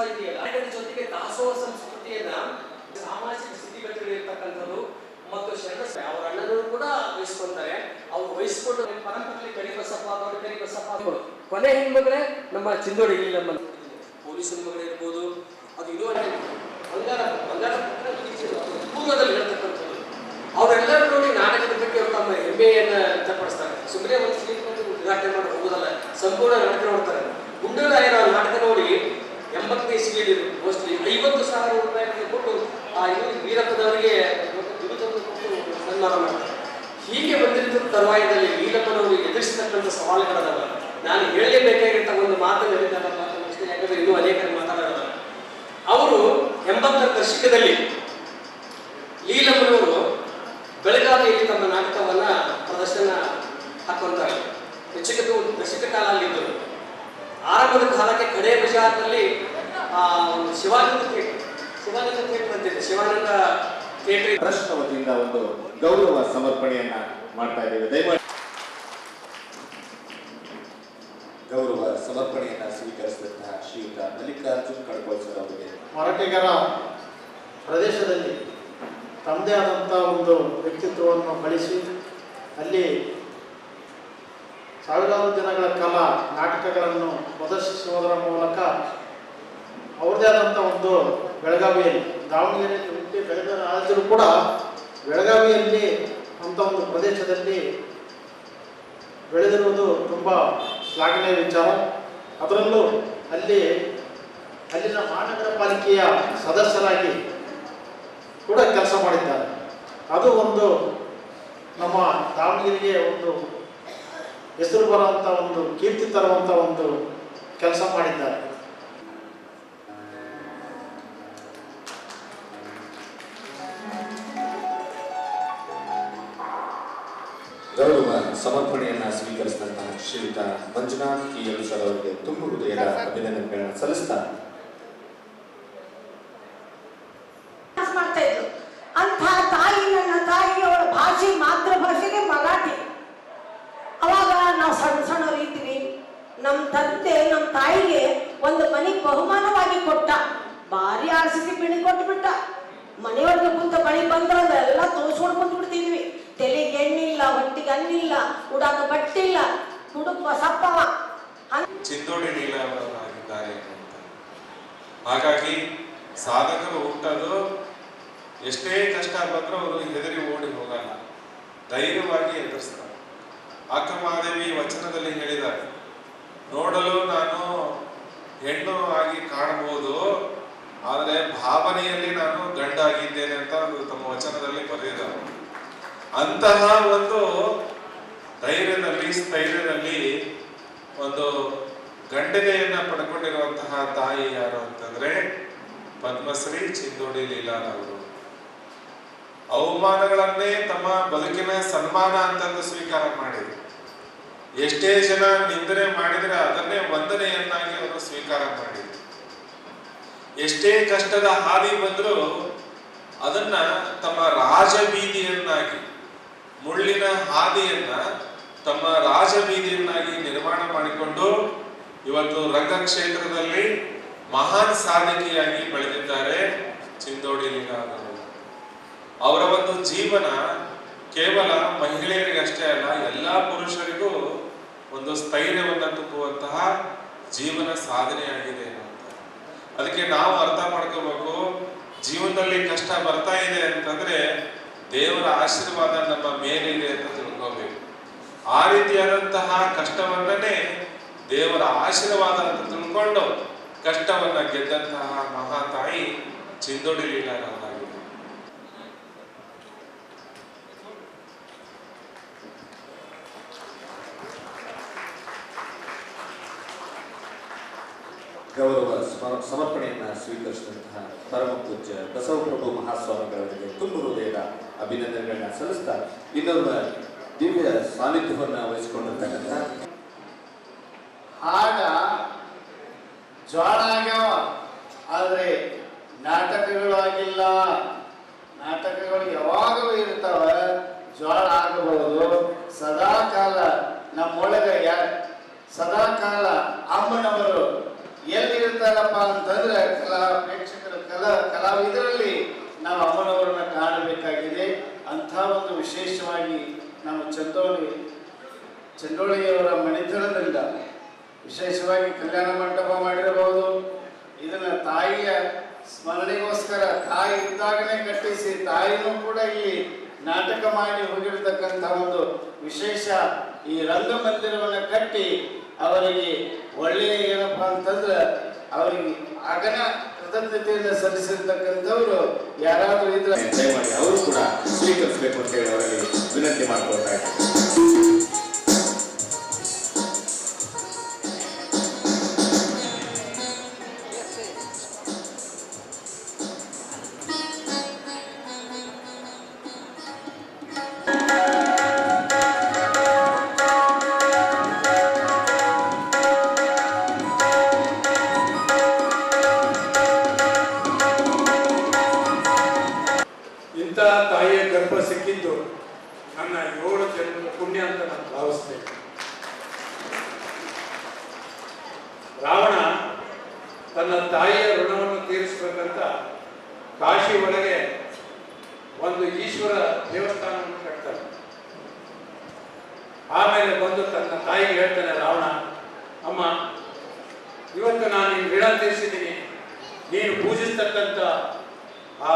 ದಾಸೋಹ ಇದೆಯಲ್ಲ ಜೊತೆಗೆ ದಾಸೋಹ ಸಂಸ್ಕೃತಿಯನ್ನ ಸಾಮಾಜಿಕ ಸ್ಥಿತಿಗತಿಗಳು ಇರ್ತಕ್ಕಂಥದ್ದು ಮತ್ತು ಶರಣ ಅವರ ಅಣ್ಣನವರು ಕೂಡ ವಹಿಸ್ಕೊಂತಾರೆ. ಅವ್ರು ವಹಿಸ್ಕೊಂಡು ಪರಂಪರೆಯಲ್ಲಿ ಕರಿಬಸಪ್ಪ ಅವರು ಕರಿಬಸಪ್ಪ ಬಸಪ್ಪ ಕೊನೆ ಹೆಣ್ಮಗಳೇ ನಮ್ಮ ಚಿಂದೋಡಿ ನಮ್ಮ ಪೊಲೀಸ್ ಹೆಣ್ಮಗಳಿರ್ಬೋದು ಅದು ಇದು ಬಂಗಾರ ಬಂಗಾರ ಪೂರ್ವದಲ್ಲಿ ಅವರೆಲ್ಲರೂ ನೋಡಿ ನಾಟಕದ ಬಗ್ಗೆ ಅವರು ತಮ್ಮ ಹೆಮ್ಮೆಯನ್ನ ವ್ಯಕ್ತಪಡಿಸ್ತಾರೆ. ಸುಮ್ಮನೆ ಒಂದು ಬಂದು ಉದ್ಘಾಟನೆ ಮಾಡಿ ಹೋಗೋದಲ್ಲ, ಸಂಪೂರ್ಣ ನಾಟಕ ನೋಡ್ತಾರೆ. ಎಂಬತ್ತನೇ ಇಸ್ವಿಯಲ್ಲಿ ಮೋಸ್ಟ್ಲಿ ಐವತ್ತು ಸಾವಿರ ರೂಪಾಯಿ ಕೊಟ್ಟು ಆ ಇವರು ವೀರಪ್ಪನವರಿಗೆ ಸನ್ಮಾನ ಮಾಡ್ತಾರೆ. ಹೀಗೆ ಬಂದಿದ್ದ ತರುವಾಯದಲ್ಲಿ ವೀರಪ್ಪನವರು ಎದುರಿಸತಕ್ಕಂಥ ಸವಾಲುಗಳದಲ್ಲ ನಾನು ಹೇಳಲೇಬೇಕಾಗಿರ್ತ ಒಂದು ಮಾತನ್ನು ಮುಗಿಸ್ತೇನೆ. ಯಾಕಂದ್ರೆ ಇನ್ನೂ ಅನೇಕರು ಮಾತಾಡೋದಲ್ಲ ಅವರು ಎಂಬತ್ತರ ದಶಕದಲ್ಲಿ ಲೀಲಮ್ಮನವರು ಬೆಳಗಾವಿಯಲ್ಲಿ ತಮ್ಮ ನಾಟಕವನ್ನ ಪ್ರದರ್ಶನ ಹಾಕೊಂತಾರೆ ಹೆಚ್ಚಿಗೆ ಒಂದು ದಶಕ ಕಾಲ ಅಲ್ಲಿದ್ದರು. ಆರಂಭದ ಕಾಲಕ್ಕೆ ಕಡೆ ಬಜಾರ್ನಲ್ಲಿ ಒಂದು ಶಿವಾನಂದ ಥಿಯೇಟರ್ ಶಿವಾನಂದ ಥಿಯೇಟರ್ ಅಂತಿದೆ ಶಿವಾನಂದ ಥಿಯೇಟರ್ ಟ್ರಸ್ಟ್ ವತಿಯಿಂದ ಒಂದು ಗೌರವ ಸಮರ್ಪಣೆಯನ್ನ ಮಾಡ್ತಾ ಇದ್ದೇವೆ. ದಯಮಾಡಿ ಗೌರವ ಸಮರ್ಪಣೆಯನ್ನ ಸ್ವೀಕರಿಸಿದಂತಹ ಶ್ರೀಯುತ ಮಲ್ಲಿಕಾರ್ಜುನ್ ಕಡ್ಕೋಲ್ ಸರ್ ಅವರಿಗೆ ಮರಾಠಿಗರ ಪ್ರದೇಶದಲ್ಲಿ ತಮ್ಮದೇ ಆದಂತಹ ಒಂದು ವ್ಯಕ್ತಿತ್ವವನ್ನು ಬಳಸಿ ಅಲ್ಲಿ ಸಾವಿರಾರು ದಿನಗಳ ಕಾಲ ನಾಟಕಗಳನ್ನು ಪ್ರದರ್ಶಿಸುವುದರ ಮೂಲಕ ಅವ್ರದ್ದೇ ಆದಂಥ ಒಂದು ಬೆಳಗಾವಿಯಲ್ಲಿ, ದಾವಣಗೆರೆ ಹುಟ್ಟಿ ಬೆಳೆದ ಆದರೂ ಕೂಡ ಬೆಳಗಾವಿಯಲ್ಲಿ ಅಂಥ ಒಂದು ಪ್ರದೇಶದಲ್ಲಿ ಬೆಳೆದಿರುವುದು ತುಂಬ ಶ್ಲಾಘನೀಯ ವಿಚಾರ. ಅದರಲ್ಲೂ ಅಲ್ಲಿ ಅಲ್ಲಿನ ಮಹಾನಗರ ಪಾಲಿಕೆಯ ಸದಸ್ಯರಾಗಿ ಕೂಡ ಕೆಲಸ ಮಾಡಿದ್ದಾರೆ. ಅದು ಒಂದು ನಮ್ಮ ದಾವಣಗೆರೆಗೆ ಒಂದು ಹೆಸರು ಬರುವಂಥ ಒಂದು ಕೀರ್ತಿ ತರುವಂಥ ಒಂದು ಕೆಲಸ ಮಾಡಿದ್ದಾರೆ. ಗೌರವ ಸಮರ್ಪಣೆಯನ್ನ ಸ್ವೀಕರಿಸಿದಂತಹ ಶ್ರೀಯುತ ಮಂಜುನಾಥ್ ಕೆ ಎಲ್ ಸರ್ ಅವರಿಗೆ ತುಂಬು ಹೃದಯದ ಅಭಿನಂದನೆಗಳನ್ನ ಸಲ್ಲಿಸ್ತಾ ಕ್ಲಾಸ್ ಮಾಡ್ತಾ ಇದ್ರು. ಅಂಥ ತಾಯಿ ನನ್ನ ತಾಯಿ ಅವಳ ಭಾಷೆ ಮಾತೃಭಾಷೆಗೆ ಮರಾಠಿ. ಅವಾಗ ನಾವು ಸಣ್ಣ ಸಣ್ಣವ್ರು ಇದ್ವಿ ನಮ್ಮ ತಂದೆ ನಮ್ಮ ತಾಯಿಗೆ ಒಂದು ಮನೆ ಬಹುಮಾನವಾಗಿ ಕೊಟ್ಟ. ಭಾರಿ ಆರ್ಸಿಸಿ ಬಿಣಿ ಕೊಟ್ಬಿಟ್ಟ. ಮನೆಯೊಳಗೆ ಕುಂತ ಮಳೆ ಬಂದ್ರೆ ಎಲ್ಲ ತೋರಿಸ್ಕೊಂಡು ಕುಂತ ಬಿಡ್ತಿದ್ವಿ ತಲೆಗೆ ಎಣ್ಣಿಲ್ಲ, ಹೊಟ್ಟಿಗೆ ಅನ್ನಿಲ್ಲ, ಉಡಾಕ ಬಟ್ಟಿಲ್ಲ ಹುಡುಕ ಸಪ್ಪವ. ಚಿಂದೋಡಿ ಅಂತ. ಹಾಗಾಗಿ ಸಾಧಕರು ಹುಟ್ಟಲು ಎಷ್ಟೇ ಕಷ್ಟ ಬಂದರೂ ಅವರು ಹೆದರಿ ಓಡಿ ಹೋಗಲ್ಲ. ಧೈರ್ಯವಾಗಿ ಎದುರಿಸ್ತಾರೆ. ಅಕ್ಕಮಹಾದೇವಿ ವಚನದಲ್ಲಿ ಹೇಳಿದ್ದಾರೆ, ನೋಡಲು ನಾನು ಹೆಣ್ಣು ಆಗಿ ಕಾಣಬಹುದು, ಆದರೆ ಭಾವನೆಯಲ್ಲಿ ನಾನು ಗಂಡಾಗಿದ್ದೇನೆ ಅಂತ ತಮ್ಮ ವಚನದಲ್ಲಿ ಬರೆದಿದ್ದಾರೆ. ಅಂತಹ ಒಂದು ಧೈರ್ಯದಲ್ಲಿ, ಸ್ಥೈರ್ಯದಲ್ಲಿ ಒಂದು ಗಂಡನೆಯನ್ನ ಪಡ್ಕೊಂಡಿರುವಂತಹ ತಾಯಿ ಯಾರು ಅಂತಂದ್ರೆ ಪದ್ಮಶ್ರೀ ಚಿಂದೋಡಿ ಲೀಲಾನವರು. ಅವಮಾನಗಳನ್ನೇ ತಮ್ಮ ಬದುಕಿನ ಸನ್ಮಾನ ಅಂತಂದು ಸ್ವೀಕಾರ ಮಾಡಿದ್ರು. ಎಷ್ಟೇ ಜನ ನಿಂದನೆ ಮಾಡಿದ್ರೆ ಅದನ್ನೇ ವಂದನೆಯನ್ನಾಗಿ ಅವರು ಸ್ವೀಕಾರ ಮಾಡಿದ್ರು. ಎಷ್ಟೇ ಕಷ್ಟದ ಹಾದಿ ಬಂದರೂ ಅದನ್ನ ತಮ್ಮ ರಾಜಬೀದಿಯನ್ನಾಗಿ ಮುಳ್ಳಿನ ಹಾದಿಯನ್ನ ತಮ್ಮ ರಾಜಬೀದಿಯನ್ನಾಗಿ ನಿರ್ಮಾಣ ಮಾಡಿಕೊಂಡು ಇವತ್ತು ರಂಗಕ್ಷೇತ್ರದಲ್ಲಿ ಮಹಾನ್ ಸಾಧಕಿಯಾಗಿ ಬೆಳೆದಿದ್ದಾರೆ ಚಿಂದೋಡಿ ಲೀಲಾರವರು ಅವರ ಒಂದು ಜೀವನ ಕೇವಲ ಮಹಿಳೆಯರಿಗಷ್ಟೇ ಅಲ್ಲ, ಎಲ್ಲಾ ಪುರುಷರಿಗೂ ಒಂದು ಸ್ಥೈರ್ಯವನ್ನ ತುಂಬುವಂತಹ ಜೀವನ ಸಾಧನೆಯಾಗಿದೆ ಅಂತ. ಅದಕ್ಕೆ ನಾವು ಅರ್ಥ ಮಾಡ್ಕೋಬೇಕು, ಜೀವನದಲ್ಲಿ ಕಷ್ಟ ಬರ್ತಾ ಇದೆ ಅಂತಂದ್ರೆ ಆಶೀರ್ವಾದ ನಮ್ಮ ಮೇಲಿದೆ ಅಂತ ತಿಳ್ಕೋಬೇಕು. ಆ ರೀತಿಯಾದಂತಹ ಕಷ್ಟವನ್ನೇ ದೇವರ ಆಶೀರ್ವಾದ ಅಂತ ತಿಳ್ಕೊಂಡು ಕಷ್ಟವನ್ನ ಗೆದ್ದಂತಹ ಮಹಾ ತಾಯಿ ಚಿಂದೋಡಿ ಲೀಲಾರಾಮಾಗಿದೆ ಗೌರವ ಸ್ಮರ ಸಮರ್ಪಣೆಯನ್ನ ಸ್ವೀಕರಿಸಿದಂತಹ ಪರಮ ಪೂಜ್ಯ ಬಸವಪ್ರಭು ಮಹಾಸ್ವಾಮಿಗಳವರಿಗೆ ತುಂಬ ಹೃದಯದ ಅಭಿನಂದನೆಗಳನ್ನ ಸಲ್ಲಿಸ್ತಾ ಇನ್ನೊಬ್ಬ ದಿವ್ಯ ಸಾನ್ನಿಧ್ಯವನ್ನ ವಹಿಸಿಕೊಂಡಿರ್ತಕ್ಕಂಥ ಆಗ ಜ್ವಾಳ ಆಗ್ಯಾವ ಆದರೆ ನಾಟಕಗಳು ಆಗಿಲ್ಲ. ನಾಟಕಗಳು ಯಾವಾಗಲೂ ಇರ್ತಾವ, ಜ್ವಾಳ ಆಗಬಹುದು. ಸದಾ ಕಾಲ ನಮ್ಮೊಳಗೆ ಸದಾ ಕಾಲ ಅಮ್ಮನವರು ಎಲ್ಲಿರ್ತಾರಪ್ಪ ಅಂತಂದ್ರೆ ಕಲಾ, ಪ್ರೇಕ್ಷಕರ, ಕಲಾ, ಕಲಾವಿದರಲ್ಲಿ ನಾವು ಅಮ್ಮನವರನ್ನ ಕಾಣಬೇಕಾಗಿದೆ. ಅಂಥ ಒಂದು ವಿಶೇಷವಾಗಿ ನಾವು ಚಂದೋಳಿ, ಚಂದೋಳಿಯವರ ಮನೆತನದಿಂದ ವಿಶೇಷವಾಗಿ ಕಲ್ಯಾಣ ಮಂಟಪ ಮಾಡಿರಬಹುದು. ಇದನ್ನ ತಾಯಿಯ ಸ್ಮರಣೆಗೋಸ್ಕರ ತಾಯಿ ಇದ್ದಾಗಲೇ ಕಟ್ಟಿಸಿ ತಾಯಿನೂ ಕೂಡ ಇಲ್ಲಿ ನಾಟಕ ಮಾಡಿ ಹೋಗಿರ್ತಕ್ಕಂಥ ಒಂದು ವಿಶೇಷ ಈ ರಂಗಮಂದಿರವನ್ನು ಕಟ್ಟಿ ಅವರಿಗೆ ಒಳ್ಳೆಯ ಏನಪ್ಪಾ ಅಂತಂದ್ರೆ ಅವರಿಗೆ ಅಗನ ಕೃತಜ್ಞತೆಯನ್ನು ಸಲ್ಲಿಸಿರ್ತಕ್ಕಂಥವ್ರು ಯಾರಾದರೂ ಇದ್ರೆ ದಯಮಾಡಿ ಅವರು ಕೂಡ ಸ್ವೀಕರಿಸಬೇಕು ಅಂತ ಹೇಳಿ ಅವರಲ್ಲಿ ವಿನಂತಿ ಮಾಡ್ಕೊಳ್ತಾ ಇದ್ದಾರೆ ತನ್ನ ತಾಯಿಯ ಋಣವನ್ನು ತೀರಿಸಬೇಕಂತ ಕಾಶಿ ಒಳಗೆ ಒಂದು ಈಶ್ವರ ದೇವಸ್ಥಾನವನ್ನು ಕಟ್ತಾನೆ ಆಮೇಲೆ ಬಂದು ತನ್ನ ತಾಯಿಗೆ ಹೇಳ್ತಾನೆ, ರಾವಣ, ಅಮ್ಮ, ಇವತ್ತು ನಾನು ನಿನ್ನ ಋಣ ತೀರಿಸಿದ್ದೀನಿ. ನೀನು ಪೂಜಿಸ್ತಕ್ಕಂಥ ಆ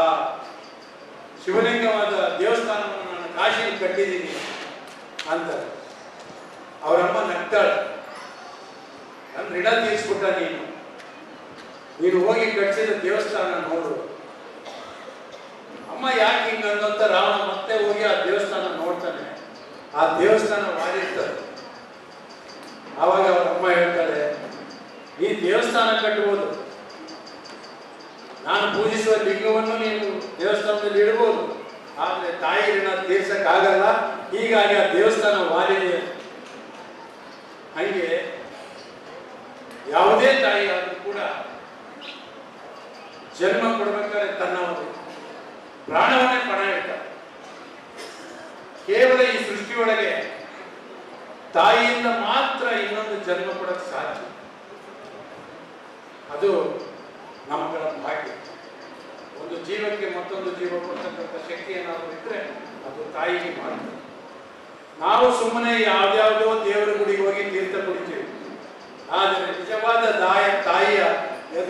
ಶಿವಲಿಂಗವಾದ ದೇವಸ್ಥಾನವನ್ನು ನಾನು ಕಾಶಿಯಲ್ಲಿ ಕಟ್ಟಿದ್ದೀನಿ ಅಂತ ಅವರಮ್ಮ ನಗ್ತಾಳೆ. ನನ್ನ ಋಣ ತೀರಿಸ್ಬಿಟ್ಟ ನೀನು. ನೀನು ಹೋಗಿ ಕಟ್ಟಿಸಿದ ದೇವಸ್ಥಾನ ನೋಡು. ಅಮ್ಮ ಯಾಕೆ ಹಿಂಗಂತ ರಾವಣ ಮತ್ತೆ ಹೋಗಿ ಆ ದೇವಸ್ಥಾನ ನೋಡ್ತಾನೆ. ಆ ದೇವಸ್ಥಾನ ಮಾಡಿರ್ತಾರೆ ಆವಾಗ ಅವ್ರ ಅಮ್ಮ ಹೇಳ್ತಾರೆ, ಈ ದೇವಸ್ಥಾನ ಕಟ್ಟಬಹುದು ನಾನು ಪೂಜಿಸುವ ಲಿಂಗವನ್ನು ನೀನು ದೇವಸ್ಥಾನದಲ್ಲಿ ಇಡಬಹುದು ಆದ್ರೆ ತಾಯಿ ಋಣ ತೀರ್ಸಕ್ಕಾಗಲ್ಲ. ಹೀಗಾಗಿ ಆ ದೇವಸ್ಥಾನ ವಾಲಿದೆ. ಹಂಗೆ ಯಾವುದೇ ತಾಯಿ ಆದ್ರೂ ಕೂಡ ಜನ್ಮ ಕೊಡ್ಬೇಕಾದ್ರೆ ತನ್ನ ಪ್ರಾಣವನ್ನೇ ಪಣ ಇಟ್ಟ. ಕೇವಲ ಈ ಸೃಷ್ಟಿಯೊಳಗೆ ತಾಯಿಯಿಂದ ಮಾತ್ರ ಇನ್ನೊಂದು ಜನ್ಮ ಕೊಡಕ್ಕೆ ಸಾಧ್ಯ. ಅದು ನಮ್ಮಗಳ ಭಾಗ್ಯ. ಒಂದು ಜೀವಕ್ಕೆ ಮತ್ತೊಂದು ಜೀವ ಕೊಡ್ತಕ್ಕಂಥ ಶಕ್ತಿ ಏನಾದರೂ ಇದ್ರೆ ಅದು ತಾಯಿಗೆ ಮಾತ್ರ. ನಾವು ಸುಮ್ಮನೆ ಯಾವ್ದಾವುದೋ ದೇವರ ಗುಡಿಗೆ ಹೋಗಿ ತೀರ್ಥ ಕುಡಿತೀವಿ. ಆದರೆ ನಿಜವಾದ ದಾಯ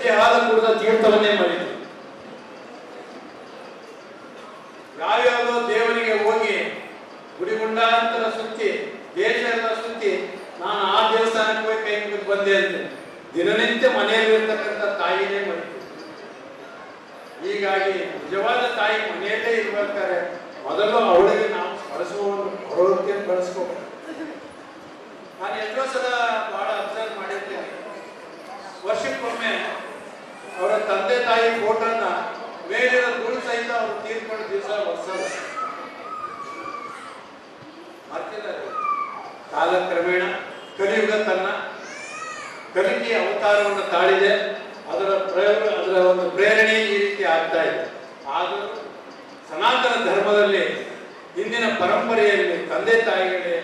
ಎದೆ ಹಾಲು ಕುಡಿದ ತೀರ್ಥವನ್ನೇ ಮರಿತೀವಿ ಯಾವ್ಯಾವ ದೇವರಿಗೆ ಹೋಗಿ ಗುಡಿಗುಂಡಾಂತರ ಸುತ್ತಿ ದೇಶ ಎಲ್ಲ ಸುತ್ತಿ, ನಾನು ಆ ದೇವಸ್ಥಾನಕ್ಕೆ ಹೋಗಿ ಕೈ ಬಂದೆ ಅಂತ. ದಿನನಿತ್ಯ ಮನೆಯಲ್ಲಿರ್ತಕ್ಕಂಥ ತಾಯಿನೇ ಮರಿತೀವಿ ಹೀಗಾಗಿ ನಿಜವಾದ ತಾಯಿ ಮನೆಯಲ್ಲೇ ಇರ್ಬೇಕಾದ್ರೆ ಮೊದಲು ಅವಳಿಗೆ ನಾವು ಬಳಸುವವರು ಹೊರಕ್ಕೆ ಬಳಸ್ಕೋಬೇಕು ನಾನು ಎಷ್ಟೋ ಸಲ ಬಹಳ ಅಬ್ಸರ್ವ್ ಮಾಡಿರ್ತೇನೆ. ವರ್ಷಕ್ಕೊಮ್ಮೆ ತಾಯಿ ಫೋಟೋನ ಮೇಲಿರೋ ಗುರು ಸಹಿತ ಅವರು ತೀರ್ಕೊಂಡ ದಿವಸ ಹೊಸ ಕಾಲಕ್ರಮೇಣ ಕಲಿಯುಗ ತನ್ನ ಕಲಿಕೆ ಅವತಾರವನ್ನು ತಾಳಿದೆ. ಅದರ ಪ್ರಯೋಗ, ಅದರ ಒಂದು ಪ್ರೇರಣೆ ಈ ರೀತಿ ಆಗ್ತಾ ಇದೆ. ಆದರೂ ಸನಾತನ ಧರ್ಮದಲ್ಲಿ ಹಿಂದಿನ ಪರಂಪರೆಯಲ್ಲಿ ತಂದೆ ತಾಯಿಗಳೇ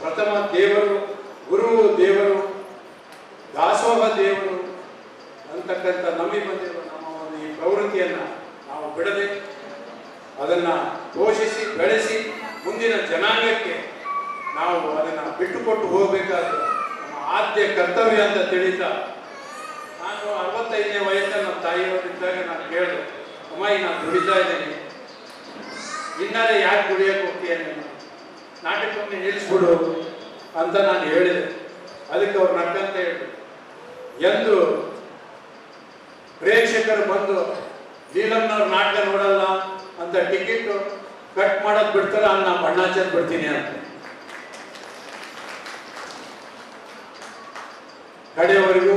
ಪ್ರಥಮ ದೇವರು, ಗುರು ದೇವರು, ದಾಸೋಹ ದೇವರು ಅಂತಕ್ಕಂಥ ನಂಬಿ ಬಂದಿರುವ ಪ್ರವೃತ್ತಿಯನ್ನು ನಾವು ಬಿಡದೆ ಅದನ್ನು ಪೋಷಿಸಿ, ಬೆಳೆಸಿ ಮುಂದಿನ ಜನಾಂಗಕ್ಕೆ ನಾವು ಅದನ್ನು ಬಿಟ್ಟುಕೊಟ್ಟು ಹೋಗಬೇಕಾದ್ರೆ ನಮ್ಮ ಆದ್ಯ ಕರ್ತವ್ಯ ಅಂತ ತಿಳಿತಾ ನಾನು ಅರವತ್ತೈದನೇ ವಯಸ್ಸಲ್ಲಿ ನಮ್ಮ ತಾಯಿಯವರಿದ್ದಾಗ ನಾನು ಕೇಳಿದೆ, ಅಮ್ಮಾಯಿ, ನಾನು ದುಡಿತಾ ಇದ್ದೀನಿ. ಇನ್ನಾರೆ ಯಾಕೆ ದುಡಿಯಕ್ಕೆ ಹೋಗ್ತೀಯ ನೀನು? ನಾಟಕವನ್ನು ನಿಲ್ಲಿಸ್ಬಿಡು ಅಂತ ನಾನು ಹೇಳಿದೆ. ಅದಕ್ಕೆ ಅವ್ರು ನಕ್ಕಂತ ಹೇಳಿದ್ರು. ಎಂದು ಪ್ರೇಕ್ಷಕರು ಬಂದು ಲೀಲಮ್ಮನವ್ರ ನಾಟಕ ನೋಡಲ್ಲ ಅಂತ ಟಿಕೆಟ್ ಕಟ್ ಮಾಡೋದು ಬಿಡ್ತಾರೆ, ಅಲ್ಲಿ ನಾ ಬಣ್ಣ ಬಿಡ್ತೀನಿ ಅಂತ. ಕಡೆಯವರೆಗೂ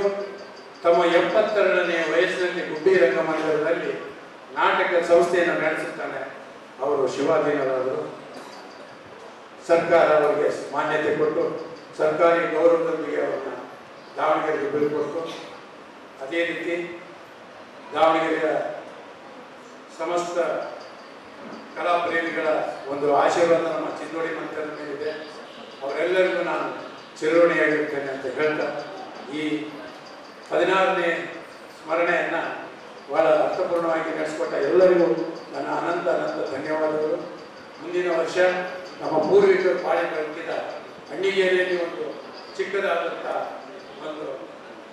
ತಮ್ಮ ಎಪ್ಪತ್ತೆರಡನೇ ವಯಸ್ಸಿನಲ್ಲಿ ಗುಬ್ಬಿ ರಂಗಮಂದಿರದಲ್ಲಿ ನಾಟಕ ಸಂಸ್ಥೆಯನ್ನು ನಡೆಸುತ್ತಾನೆ ಅವರು ಶಿವಾಧೀನರಾದರು ಸರ್ಕಾರ ಅವರಿಗೆ ಮಾನ್ಯತೆ ಕೊಟ್ಟು, ಸರ್ಕಾರಿ ಗೌರವದೊಂದಿಗೆ ಅವರನ್ನು ದಾವಣಗೆರೆಗೆ ಬೀಳ್ಕೊಟ್ಟು ಅದೇ ರೀತಿ ದಾವಣಗೆರೆಯ ಸಮಸ್ತ ಕಲಾ ಪ್ರೇಮಿಗಳ ಒಂದು ಆಶೀರ್ವಾದ ನಮ್ಮ ಚಿನ್ನೋಡಿ ಮಂತ್ರದ ಮೇಲಿದೆ. ಅವರೆಲ್ಲರಿಗೂ ನಾನು ಚಿರೋಣಿಯಾಗಿರ್ತೇನೆ ಅಂತ ಹೇಳ್ತಾ ಈ ಹದಿನಾರನೇ ಸ್ಮರಣೆಯನ್ನು ಬಹಳ ಅರ್ಥಪೂರ್ಣವಾಗಿ ನಡೆಸಿಕೊಟ್ಟ ಎಲ್ಲರಿಗೂ ನನ್ನ ಅನಂತ ಅನಂತ ಧನ್ಯವಾದಗಳು. ಮುಂದಿನ ವರ್ಷ ನಮ್ಮ ಪೂರ್ವಿಕರು ಪಾಳಿ ಕಟ್ಟಿದ ಹಣ್ಣಿಗೇರಿಯಲ್ಲಿ ಒಂದು ಚಿಕ್ಕದಾದಂಥ ಒಂದು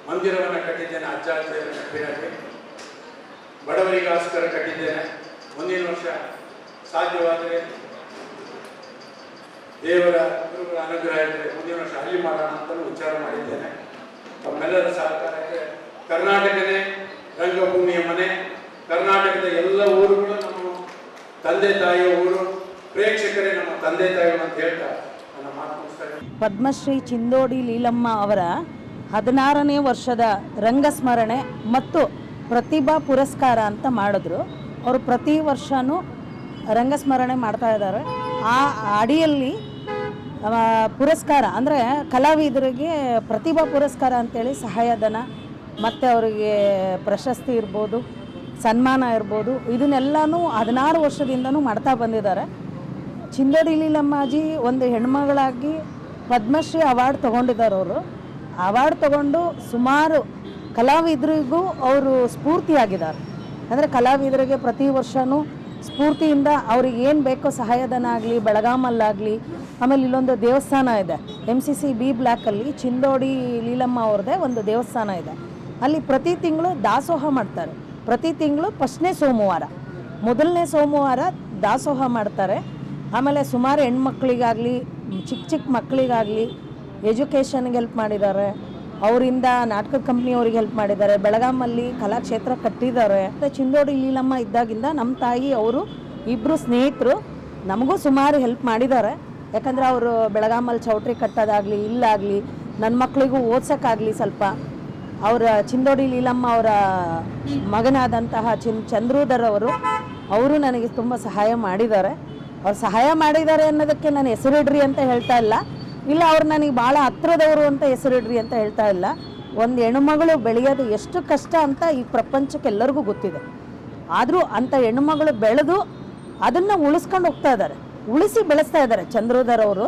ಮಂದಿರವನ್ನು ಕಟ್ಟಿದ್ದೇನೆ. ಅಜ್ಜಿಯರ ನೆನಪಿನಲ್ಲಿ ಬಡವರಿಗೋಸ್ಕರ ಕಟ್ಟಿದ್ದೇನೆ. ಮುಂದಿನ ವರ್ಷ ಸಾಧ್ಯವಾದರೆ ದೇವರ ಗುರುಗಳ ಅನುಗ್ರಹ ಇದ್ದರೆ ಮುಂದಿನ ವರ್ಷ ಅಲ್ಲಿ ಮಾಡೋಣ ಅಂತಲೂ ವಿಚಾರ ಮಾಡಿದ್ದೇನೆ. ತಮ್ಮೆಲ್ಲರ ಸಹಕಾರಕ್ಕೆ ಕರ್ನಾಟಕನೇ ರಂಗಭೂಮಿಯ ಮನೆ. ಕರ್ನಾಟಕದ ಎಲ್ಲ ಊರುಗಳು ನಮ್ಮ ತಂದೆ ತಾಯಿಯ ಊರು. ಪ್ರೇಕ್ಷಕರೇ ನಮ್ಮ ತಂದೆ ತಾಯಿಗಳು ಅಂತ ಹೇಳ್ತಾ ಪದ್ಮಶ್ರೀ ಚಿಂದೋಡಿ ಲೀಲಮ್ಮ ಅವರ ಹದಿನಾರನೇ ವರ್ಷದ ರಂಗಸ್ಮರಣೆ ಮತ್ತು ಪ್ರತಿಭಾ ಪುರಸ್ಕಾರ ಅಂತ ಮಾಡಿದ್ರು. ಅವರು ಪ್ರತಿ ವರ್ಷವೂ ರಂಗಸ್ಮರಣೆ ಮಾಡ್ತಾ ಇದ್ದಾರೆ. ಆ ಅಡಿಯಲ್ಲಿ ಪುರಸ್ಕಾರ ಅಂದರೆ ಕಲಾವಿದರಿಗೆ ಪ್ರತಿಭಾ ಪುರಸ್ಕಾರ ಅಂತೇಳಿ ಸಹಾಯಧನ, ಮತ್ತು ಅವರಿಗೆ ಪ್ರಶಸ್ತಿ ಇರ್ಬೋದು, ಸನ್ಮಾನ ಇರ್ಬೋದು, ಇದನ್ನೆಲ್ಲನೂ ಹದಿನಾರು ವರ್ಷದಿಂದನೂ ಮಾಡ್ತಾ ಬಂದಿದ್ದಾರೆ. ಚಿಂದೋಡಿ ಲೀಲಮ್ಮಾಜಿ ಒಂದು ಹೆಣ್ಮಗಳಾಗಿ ಪದ್ಮಶ್ರೀ ಅವಾರ್ಡ್ ತೊಗೊಂಡಿದ್ದಾರೆ ಅವರು. ಅವಾರ್ಡ್ ತಗೊಂಡು ಸುಮಾರು ಕಲಾವಿದರಿಗೂ ಅವರು ಸ್ಫೂರ್ತಿಯಾಗಿದ್ದಾರೆ. ಅಂದರೆ ಕಲಾವಿದರಿಗೆ ಪ್ರತಿ ವರ್ಷವೂ ಸ್ಫೂರ್ತಿಯಿಂದ ಅವ್ರಿಗೆ ಏನು ಬೇಕೋ ಸಹಾಯಧನ ಆಗಲಿ ಬೆಳಗಾಮಲ್ಲಾಗಲಿ ಆಮೇಲೆ ಇಲ್ಲೊಂದು ದೇವಸ್ಥಾನ ಇದೆ. ಎಂ ಸಿ ಸಿ ಬಿ ಬ್ಲ್ಯಾಕಲ್ಲಿ ಚಿಂದೋಡಿ ಲೀಲಮ್ಮ ಅವ್ರದ್ದೇ ಒಂದು ದೇವಸ್ಥಾನ ಇದೆ. ಅಲ್ಲಿ ಪ್ರತಿ ತಿಂಗಳು ದಾಸೋಹ ಮಾಡ್ತಾರೆ. ಪ್ರತಿ ತಿಂಗಳು ಫಸ್ಟ್ನೇ ಸೋಮವಾರ. ಮೊದಲನೇ ಸೋಮವಾರ ದಾಸೋಹ ಮಾಡ್ತಾರೆ. ಆಮೇಲೆ ಸುಮಾರು ಹೆಣ್ಮಕ್ಳಿಗಾಗಲಿ ಚಿಕ್ಕ ಚಿಕ್ಕ ಮಕ್ಕಳಿಗಾಗಲಿ ಎಜುಕೇಷನ್ಗೆ ಹೆಲ್ಪ್ ಮಾಡಿದ್ದಾರೆ. ಅವರಿಂದ ನಾಟಕದ ಕಂಪ್ನಿಯವ್ರಿಗೆ ಹೆಲ್ಪ್ ಮಾಡಿದ್ದಾರೆ. ಬೆಳಗಾಮಲ್ಲಿ ಕಲಾಕ್ಷೇತ್ರ ಕಟ್ಟಿದ್ದಾರೆ. ಚಿಂದೋಡಿ ಲೀಲಮ್ಮ ಇದ್ದಾಗಿಂದ ನಮ್ಮ ತಾಯಿ, ಅವರು ಇಬ್ಬರು ಸ್ನೇಹಿತರು ನಮಗೂ ಸುಮಾರು ಹೆಲ್ಪ್ ಮಾಡಿದ್ದಾರೆ. ಯಾಕಂದರೆ ಅವರು ಬೆಳಗಾಮಲ್ಲಿ ಚೌಟ್ರಿ ಕಟ್ಟೋದಾಗಲಿ, ಇಲ್ಲಾಗಲಿ ನನ್ನ ಮಕ್ಕಳಿಗೂ ಓದ್ಸೋಕ್ಕಾಗಲಿ ಸ್ವಲ್ಪ ಅವರ ಚಿಂದೋಡಿ ಲೀಲಮ್ಮ ಅವರ ಮಗನಾದಂತಹ ಚಿನ್, ಚಂದ್ರೂಧರ್ ಅವರು ಅವರು ನನಗೆ ತುಂಬ ಸಹಾಯ ಮಾಡಿದ್ದಾರೆ. ಅವ್ರು ಸಹಾಯ ಮಾಡಿದ್ದಾರೆ ಅನ್ನೋದಕ್ಕೆ ನಾನು ಹೆಸರಿಡ್ರಿ ಅಂತ ಹೇಳ್ತಾ ಇಲ್ಲ. ಇಲ್ಲ, ಅವ್ರು ನನಗೆ ಭಾಳ ಹತ್ರದವರು ಅಂತ ಹೆಸರಿಡ್ರಿ ಅಂತ ಹೇಳ್ತಾ ಇಲ್ಲ. ಒಂದು ಹೆಣ್ಮಗಳು ಬೆಳೆಯೋದು ಎಷ್ಟು ಕಷ್ಟ ಅಂತ ಈ ಪ್ರಪಂಚಕ್ಕೆ ಎಲ್ಲರಿಗೂ ಗೊತ್ತಿದೆ. ಆದರೂ ಅಂಥ ಹೆಣ್ಣುಮಗಳು ಬೆಳೆದು ಅದನ್ನು ಉಳಿಸ್ಕೊಂಡು ಹೋಗ್ತಾ ಇದ್ದಾರೆ. ಉಳಿಸಿ ಬೆಳೆಸ್ತಾ ಇದ್ದಾರೆ ಚಂದ್ರೋಧರ್ ಅವರು.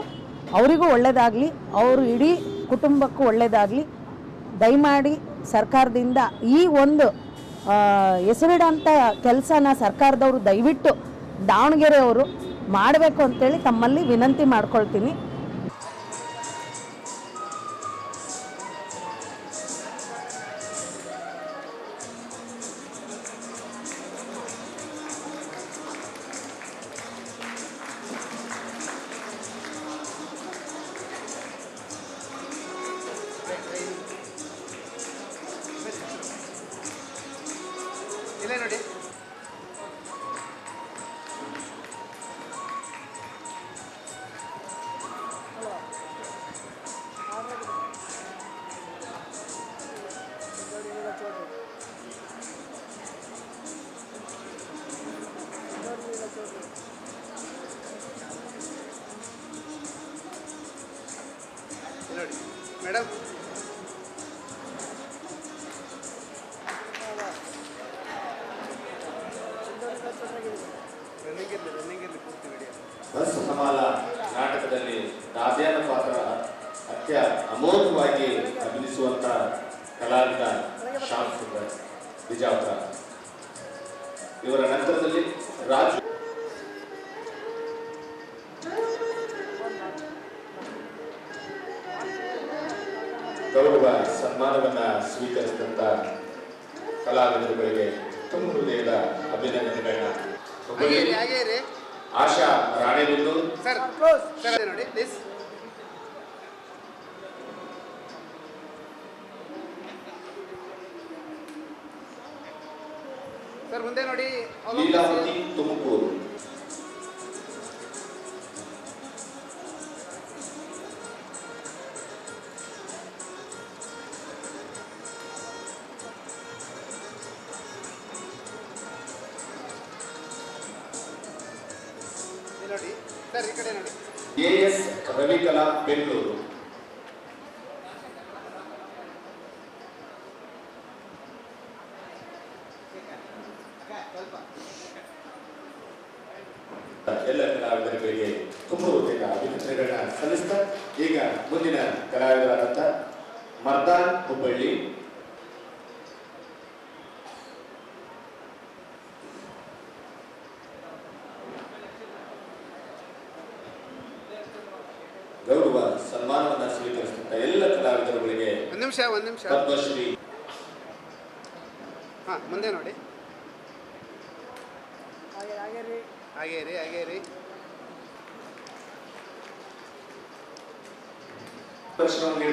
ಅವರಿಗೂ ಒಳ್ಳೆಯದಾಗಲಿ ಅವರು ಇಡೀ ಕುಟುಂಬಕ್ಕೂ ಒಳ್ಳೆಯದಾಗಲಿ ದಯಮಾಡಿ ಸರ್ಕಾರದಿಂದ ಈ ಒಂದು ಹೆಸರಿಡೋಂಥ ಕೆಲಸನ ಸರ್ಕಾರದವರು ದಯವಿಟ್ಟು ದಾವಣಗೆರೆಯವರು ಮಾಡಬೇಕು ಅಂತೇಳಿ ತಮ್ಮಲ್ಲಿ ವಿನಂತಿ ಮಾಡ್ಕೊಳ್ತೀನಿ. ಸ್ವೀಕರಿಸಿದಂಥ ಕಲಾವಿದರುಗಳಿಗೆ ತುಂಬ ಹೃದಯದ ಅಭಿನಂದನೆಗಳನ್ನ ಆಶಾ ರಾಣಿ ನೋಡಿ ಸರ್ ಮುಂದೆ ನೋಡಿ ಲೀಲಾವತಿ ತುಮಕೂರು. ನೋಡಿ. ಸರ್ ಈ ಕಡೆ ನೋಡಿ. ಎಸ್ ರವಿಕಲಾ ಬೆಂಗಳೂರು ಎಲ್ಲ ಕಲಾವಿದರಿಗೆ ತುಂಬ ಹೃದಯದ ಅಭಿನಂದನೆಗಳನ್ನ ಸಲ್ಲಿಸ್ತಾ ಈಗ ಮುಂದಿನ ಕಲಾವಿದರಾದಂಥ ಮರ್ದಾನ್ ಹುಬ್ಬಳ್ಳಿ ಗೌರವ ಸನ್ಮಾನವನ್ನ ಸ್ವೀಕರಿಸಿದ ಎಲ್ಲ ಕಲಾವಿದರುಗಳಿಗೆ ಒಂದು ನಿಮಿಷ ಒಂದು ನಿಮಿಷ. ಪದ್ಮಶ್ರೀ. ಹಾ ಮುಂದೆ ನೋಡಿ. ಹಾಗೆ ಹಾಗೆ ರೀ. ಹಾಗೆ ರೀ ಹಾಗೆ ರೀ. ದರ್ಶನವನ್ನು